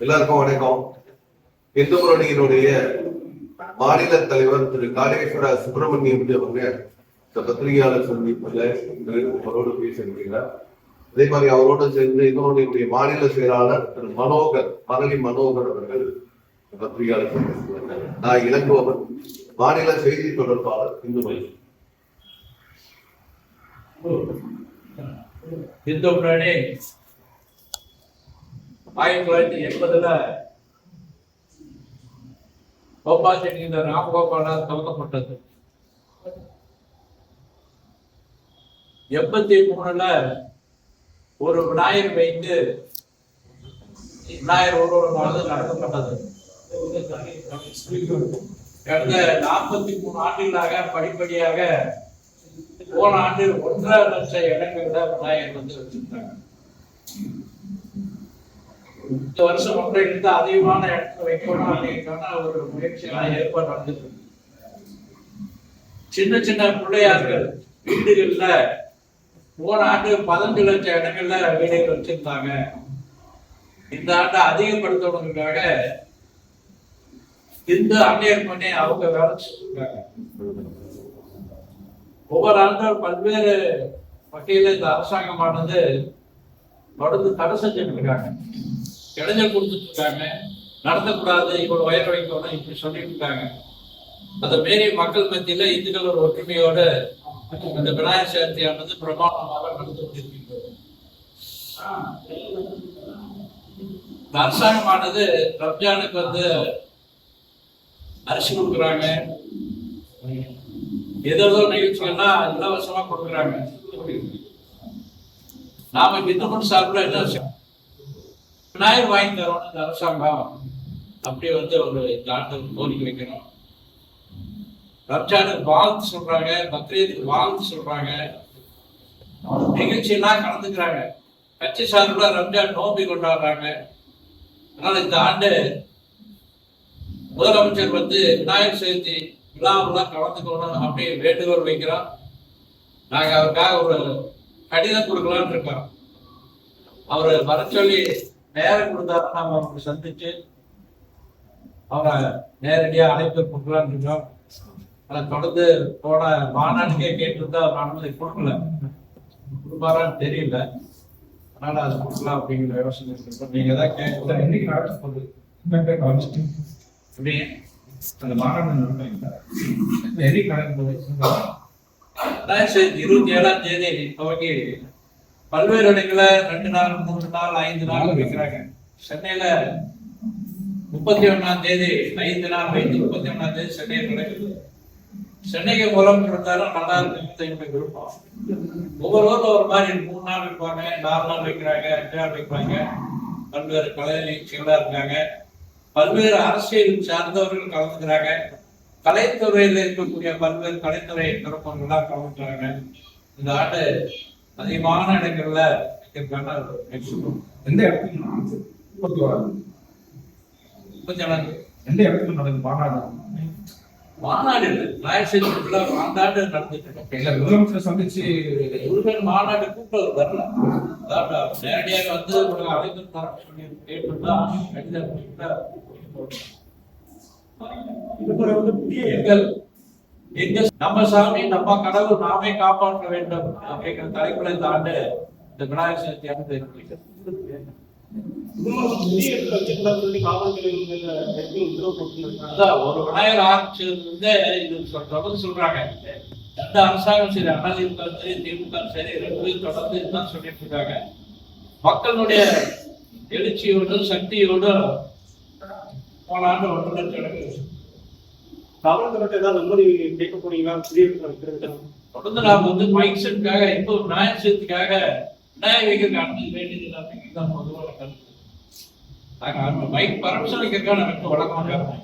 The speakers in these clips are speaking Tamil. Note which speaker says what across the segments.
Speaker 1: எல்லாருக்கும் வணக்கம். இந்து முரணியினுடைய மாநில தலைவர் திரு காளேஸ்வர சுப்பிரமணியம் அவங்க இந்த பத்திரிகையாளர் சந்திப்புல அவரோடு பேசியிருக்கிறார். அதே மாதிரி அவரோடு சேர்ந்து இன்னொருடைய மாநில செயலாளர் திரு மனோகர் மரளி மனோகர் அவர்கள் பத்திரிகையாளர் சந்திப்பு நான் இளங்கோவன் மாநில செய்தி தொடர்பாளர் இந்து மொழி
Speaker 2: இந்து முன்னணி ஆயிரத்தி தொள்ளாயிரத்தி எண்பதுல கோபால் என்கின்ற ராமகோபாலால் துவக்கப்பட்டது எண்பத்தி மூணுல ஒரு விநாயகர் வைத்து விநாயகர் ஊர்வலமானது நடத்தப்பட்டது. கடந்த நாற்பத்தி மூணு ஆண்டுகளாக படிப்படியாக போன ஆண்டு ஒன்றரை லட்சம் இடங்கள்ல விநாயகர் வந்து வச்சிருக்காங்க. இந்த வருஷம் ஒன்றை இருந்து அதிகமான இடத்துல வைக்கணும் அப்படிங்கிறதுக்கான ஒரு முயற்சியெல்லாம் ஏற்பாடு நடந்தது சின்ன சின்ன பிள்ளையார்கள் வீடுகள்ல போன ஆண்டு பதினஞ்சு லட்சம் இடங்கள்ல வீடுகள் வச்சிருந்தாங்க. இந்த ஆண்டு அதிகப்படுத்தணுங்கிறதுக்காக இந்த அன்னையர் பண்ணி அவங்க வேலை செஞ்சிருக்காங்க. ஒவ்வொரு ஆண்டும் பல்வேறு வகையில இந்த அரசாங்கமானது தொடர்ந்து தடை செஞ்சுட்டு இருக்காங்க. இடைஞ்சல் கொடுத்துட்டு இருக்காங்க நடத்தக்கூடாது இவ்வளவு உயர வைக்கணும் இப்படி சொல்லிட்டு இருக்காங்க அந்த மாரி மக்கள் மத்தியில இந்துக்கள் ஒரு ஒற்றுமையோட அந்த விநாயகர் சதுர்த்தியானது பிரமாணமாக நடந்து கொண்டிருக்கின்றது. அரசாங்கமானது ரம்ஜானுக்கு வந்து அரிசி கொடுக்குறாங்க. ஏதோ நிகழ்ச்சிகள்னா இலவசமா கொடுக்குறாங்க. நாம இந்துமன் சார்பில் என்ன செய்யணும்? விநாயகர் வாங்கி தரோம் இந்த அரசாங்கம் அப்படி வந்து ஒரு இந்த ஆண்டு கோரிக்கை வைக்கணும். ரம்ஜானுக்கு வாழ்த்து சொல்றாங்க பக்ரீதுக்கு வாழ்த்து சொல்றாங்க. நிகழ்ச்சியெல்லாம் கலந்துக்கிறாங்க. கட்சி சார்பில் ரம்ஜான் நோம்பி கொண்டாடுறாங்க. அதனால இந்த ஆண்டு முதலமைச்சர் வந்து விநாயகர் சதுர்த்தி விழாவெல்லாம் கலந்துக்கணும் அப்படி வேண்டுகோள் வைக்கிறோம் நாங்க அவருக்காக ஒரு கடிதம் கொடுக்கலான்னு இருக்கோம். அவரை வர சொல்லி நேரம் கொடுத்தாரு நாம அவரை சந்திச்சு அவரை நேரடியா அழைப்பு கொடுக்கலாம்னு இருக்கோம். அதை தொடர்ந்து போன மாநாட்டுக்கே கேட்டிருந்தா அவர் அனுமதி கொடுக்கல. கொடுப்பாரான்னு தெரியல. அதனால அது கொடுக்கலாம் அப்படிங்கிற யோசனை இருக்கோம் நீங்க தான் கேட்கல
Speaker 3: என்னைக்கு நடக்க போகுது. இம்பாக்டை கவனிச்சுட்டு
Speaker 2: அப்படி
Speaker 3: அந்த மாநாடு நடக்கும்
Speaker 2: இருபத்தி ஏழாம் தேதி துவங்கி பல்வேறு இடங்கள்ல ரெண்டு நாள் மூணு நாள் ஐந்து நாள் வைக்கிறாங்க. சென்னையில முப்பத்தி ஒண்ணாம் தேதி ஐந்து நாள் வைத்து முப்பத்தி ஒண்ணாம் தேதி சென்னையில் நடக்குது சென்னைக்கு மூலம் இருந்தாலும் நல்லா இருக்கு எங்களுக்கு விருப்பம் ஒவ்வொரு ஊர்ல ஒரு மாதிரி மூணு நாள் வைப்பாங்க நாலு நாள் வைக்கிறாங்க அஞ்சு நாள் வைப்பாங்க. பல்வேறு கலை நிகழ்ச்சிகளா இருக்காங்க. பல்வேறு அரசியல் சார்ந்தவர்கள் கலந்துக்கிறாங்க. கலைத்துறையில் இருக்கக்கூடிய பல்வேறு கலைத்துறை சிறப்பங்கள்லாம் கலந்துக்கிறாங்க. இந்த ஆண்டு அதிகமான இடங்கள்ல.
Speaker 3: எந்த இடத்துக்கு நடக்குது முப்பத்தி ஓராது எந்த இடத்துக்கு நடக்குது? மாநாடு
Speaker 2: மாநாடு ராயசேரிக்குள்ள மாநாடு நடந்துட்டு
Speaker 3: இல்ல முதலமைச்சர் சந்திச்சு
Speaker 2: முருகன் மாநாடு கூட்டம் வரல. நேரடியாக வந்து சொல்லி கேட்டுருந்தா கடிதம் வந்து புதிய எங்கள் எங்க நம்ம சாமி நம்ம கடவுள் நாமே காப்பாற்ற வேண்டும். அப்படிங்கிற தலைப்புல இந்த ஆண்டு இந்த விநாயகர் சதுர்த்தி ஆண்டு ஒரு விநாயகர் ஆரம்பிச்சதுல இது தொடர்ந்து சொல்றாங்க. எந்த அரசாங்கம் சரி அதிமுக சரி திமுக சரி ரெண்டு தொடர்ந்து இதுதான் சொல்லிட்டு இருக்காங்க. மக்களுடைய எழுச்சியோடும் சக்தியோடும் போன ஆண்டு ஒன்று லட்சம்
Speaker 4: காவல்துறையிட்ட ஏதாவது அனுமதி கேட்க போறீங்களா
Speaker 2: தொடர்ந்து நாம் வந்து மைக் செட்டுக்காக இப்போ விநாயகர் சதுர்த்திக்காக விநாயகர் வைக்கிறதுக்கு அனுமதி வேண்டியது தான் பொதுவான கருத்து மைக் பர்மிஷன் வைக்கிறதுக்காக நமக்கு வழக்கமாக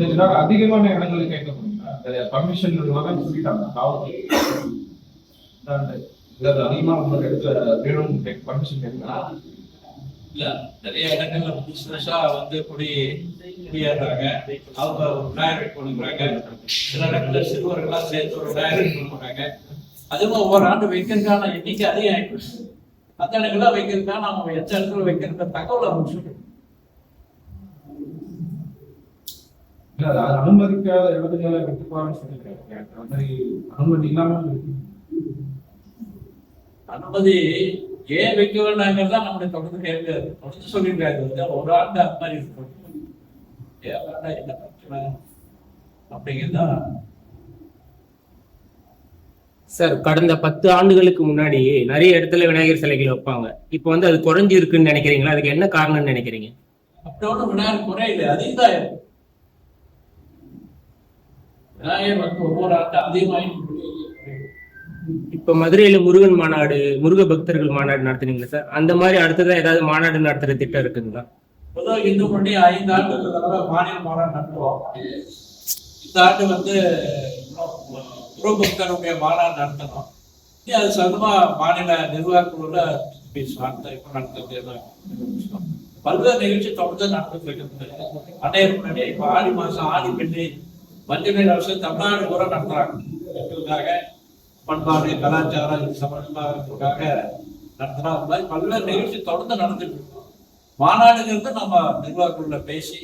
Speaker 3: இதுக்காக அதிகமான இடங்களுக்கு கேட்க போறீங்களா பர்மிஷன் சொல்லிட்டாங்க. காவல்துறை அதாவது, இதாவது அதிகமா உங்க இடத்துல வேணும் பர்மிஷன் கேட்கலாம்
Speaker 2: இல்ல நிறைய இடங்கள்ல பிசினஸா வந்து குடி பிஆர்றாங்க அவங்க டைரக்ட் பண்ணுறாங்க சில இடத்துல சிறுவர்களாக சேர்த்து ஒரு டைரக்ட் பண்ணுறாங்க அதுவும் ஒவ்வொரு ஆண்டு வைக்கிறதுக்கான எண்ணிக்கை அதிகம் ஆகிடுச்சு அந்த இடங்கள்லாம் வைக்கிறதுக்கான அவங்க எந்த இடத்துல தகவல் அவங்க
Speaker 3: அனுமதிக்காத இடத்துல விட்டுப்பாருன்னு அந்த மாதிரி அனுமதி இல்லாமல்
Speaker 2: அனுமதி ஏன் வைக்க வேண்டாங்கிறதா நம்மளுடைய தொடர்ந்து கேட்காது தொடர்ந்து சொல்லியிருக்காரு. ஒரு ஆண்டு அது மாதிரி இருக்கணும் ஏன் என்ன பிரச்சனை அப்படிங்கிறது தான்
Speaker 5: சார் கடந்த பத்து ஆண்டுகளுக்கு முன்னாடி நிறைய இடத்துல விநாயகர் சிலைகள் வைப்பாங்க. இப்போ வந்து அது குறைஞ்சு இருக்குன்னு நினைக்கிறீங்களா? அதுக்கு என்ன காரணம்னு நினைக்கிறீங்க?
Speaker 2: அப்படி விநாயகர் குறையில்லை அதிகம் விநாயகர் வந்து ஒவ்வொரு ஆண்டு அதிகமாகிட்டு
Speaker 5: இப்ப மதுரையில முருகன் மாநாடு முருக பக்தர்கள் மாநாடு நடத்துனீங்களா சார்? அந்த மாதிரி அடுத்ததா ஏதாவது மாநாடு நடத்துற திட்டம் இருக்குங்களா?
Speaker 2: பொதுவாக இந்து பண்ணி ஐந்து ஆண்டுக்கு தவிர மாநில மாநாடு நடத்துவோம் இந்த ஆண்டு வந்து குருபக்தருடைய மாநாடு நடத்தணும். இனி அது சொந்தமா மாநில நிர்வாகக்குழுல பேசுவாங்க இப்போ நடத்துறது பல்வேறு நிகழ்ச்சி தொடர்ந்து நடந்துட்டு இருக்குது. அன்னைய முன்னாடி இப்போ ஆடி மாசம் ஆடி பெண்ணை மஞ்சள் அரசு தமிழ்நாடு கூட நடத்துறாங்க. பண்பாடு கலாச்சாரம் இது சம்பந்தமாகறதுக்காக நடத்துறோம் அது மாதிரி பல்வேறு நிகழ்ச்சி தொடர்ந்து நடந்துட்டு இருக்கு. மாநாடுங்கிறது நம்ம நிர்வாகக்குள்ள பேசி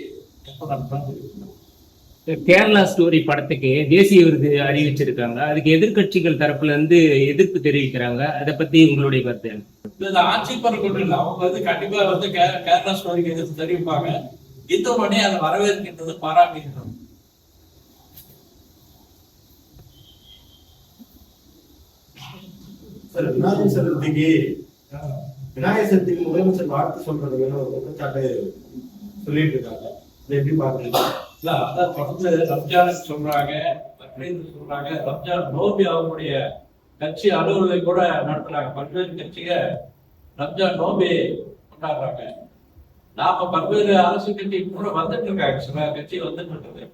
Speaker 5: கேரளா ஸ்டோரி படத்துக்கு தேசிய விருது அறிவிச்சிருக்காங்க. அதுக்கு எதிர்க்கட்சிகள் தரப்புல இருந்து எதிர்ப்பு தெரிவிக்கிறாங்க. அதை பத்தி உங்களுடைய கருத்து என்ன?
Speaker 2: இது ஆட்சி இல்லை. அவங்க வந்து கண்டிப்பா வந்து கேரளா ஸ்டோரிக்கு எதிர்த்து தெரிவிப்பாங்க. இந்து மணி அதை வரவேற்கின்றது பாராட்டுகின்றது
Speaker 6: சார் சதுர்த்திக்கு விநாயகர் சதுர்த்திக்கு முதலமைச்சர் வாழ்த்து சொல்றதுன்னு ஒரு குற்றச்சாட்டு சொல்லிட்டு இருக்காங்க. இதை எப்படி பாக்குறீங்க
Speaker 2: இல்ல அதான் தொடர்ந்து ரம்ஜானுக்கு சொல்றாங்க. சொல்றாங்க. ரம்ஜான் நோபி அவங்களுடைய கட்சி அலுவலகம் கூட நடத்துறாங்க. பல்வேறு கட்சிய ரம்ஜான் நோபி கொண்டாடுறாங்க. நாம பல்வேறு அரசு கட்சி கூட வந்துட்டு இருக்காங்க. சில கட்சி வந்துட்டு இருக்குது.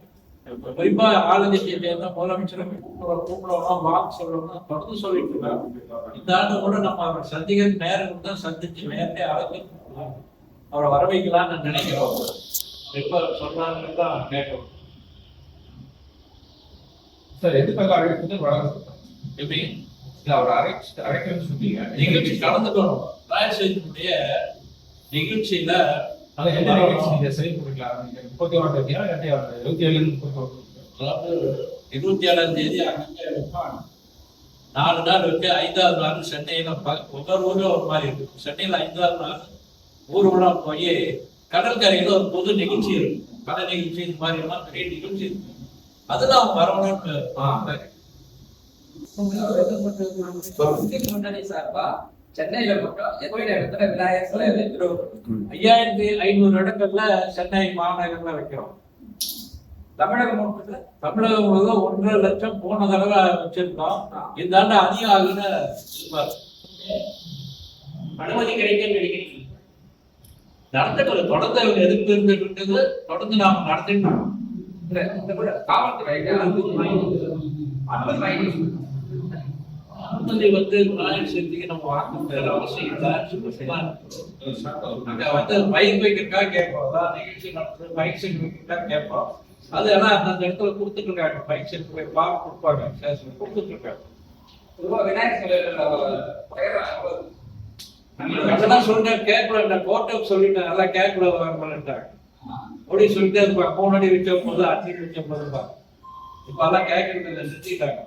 Speaker 2: குறிப்பா ஆளுங்கட்சியை சேர்ந்த முதலமைச்சரை கூப்பிட கூப்பிடணும் வாக்கு சொல்லணும் தொடர்ந்து சொல்லிட்டு இருக்காங்க இந்த ஆண்டு கூட நம்ம அவரை சந்திக்க நேரம் தான் சந்திச்சு நேரத்தை அழைத்து அவரை வர வைக்கலாம்னு நினைக்கிறோம். எப்ப சொல்றாங்கன்னு தான் கேட்கணும்
Speaker 3: சார் எதுக்காக அழைக்கிறது வளர்ந்து
Speaker 2: எப்படி?
Speaker 3: இல்ல அவர் அழைச்சு அழைக்கணும்னு சொன்னீங்க.
Speaker 2: நிகழ்ச்சி கலந்துக்கணும் ராயசேனுடைய நிகழ்ச்சியில
Speaker 3: என்ன நிகழ்ச்சி முப்பத்தி ஒன்று இருபத்தி ஏழு முப்பத்தி ஒன்று
Speaker 2: அதாவது இருபத்தி ஏழாம் தேதி அங்கே வைப்பாங்க நாலு நாள் இருக்கு ஐந்தாவது நாள் சென்னையில ஒவ்வொரு ஊர்ல ஒரு மாதிரி இருக்கு. சென்னையில ஐந்தாவது நாள் ஊர்வலம் போய் கடற்கரையில ஒரு பொது நிகழ்ச்சி இருக்கும் கலை நிகழ்ச்சி இந்த மாதிரி எல்லாம் பெரிய நிகழ்ச்சி இருக்கு. அதுல அவங்க வரணும்னு
Speaker 7: முன்னணி சார்பா சென்னையில மட்டும் இடத்துல விநாயகர் சிலை வைக்கிறோம்
Speaker 2: ஐயாயிரத்தி ஐநூறு இடங்கள்ல சென்னை மாநகர்ல வைக்கிறோம்.
Speaker 7: தமிழகம் முழுக்க
Speaker 2: தமிழகம் முழுவதும் ஒன்றரை லட்சம் போன தடவை வச்சிருக்கோம் இந்த ஆண்டு அதிகம் ஆகுன்னு எதிர்பார்க்கிறோம்.
Speaker 5: அனுமதி கிடைக்கும் நினைக்கிறீங்க?
Speaker 2: நடந்துட்டு தொடர்ந்து அவங்க எதிர்ப்பு இருந்துட்டு இருக்குது. தொடர்ந்து நாம நடத்திட்டு இருக்கோம்.
Speaker 7: இந்த இந்த கூட காவல்துறை. அனுமதி வாங்கி அனுமதி வாங்கி
Speaker 2: அனுமதி வந்து விநாயகர் சதுர்த்திக்கு நம்ம வாங்க அவசியம் இல்லை. அங்க வந்து பைக் வைக்கிறதுக்காக கேட்போம். அதான் நிகழ்ச்சி நடத்துறது பைக் செட் வைக்கிறதுக்காக கேட்போம். அது ஏன்னா அந்த இடத்துல கொடுத்துட்டு இருக்காங்க மைக் செட் போய் பார்க்க கொடுப்பாங்க. ஸ்டேஷன்ல கொடுத்துட்டு இருக்காங்க
Speaker 7: விநாயகர் சிலையில தயாரா?
Speaker 2: அதெல்லாம் சொல்லிட்டேன். கேட்கல இந்த கோர்ட்டுக்கு சொல்லிட்டேன். நல்லா கேட்கல வரமாட்டாங்க அப்படி சொல்லிட்டே இருப்பாங்க போனடி வச்ச போது அச்சி வச்ச போது இப்ப எல்லாம் கேட்கறது இல்லை நிறுத்திட்டாங்க.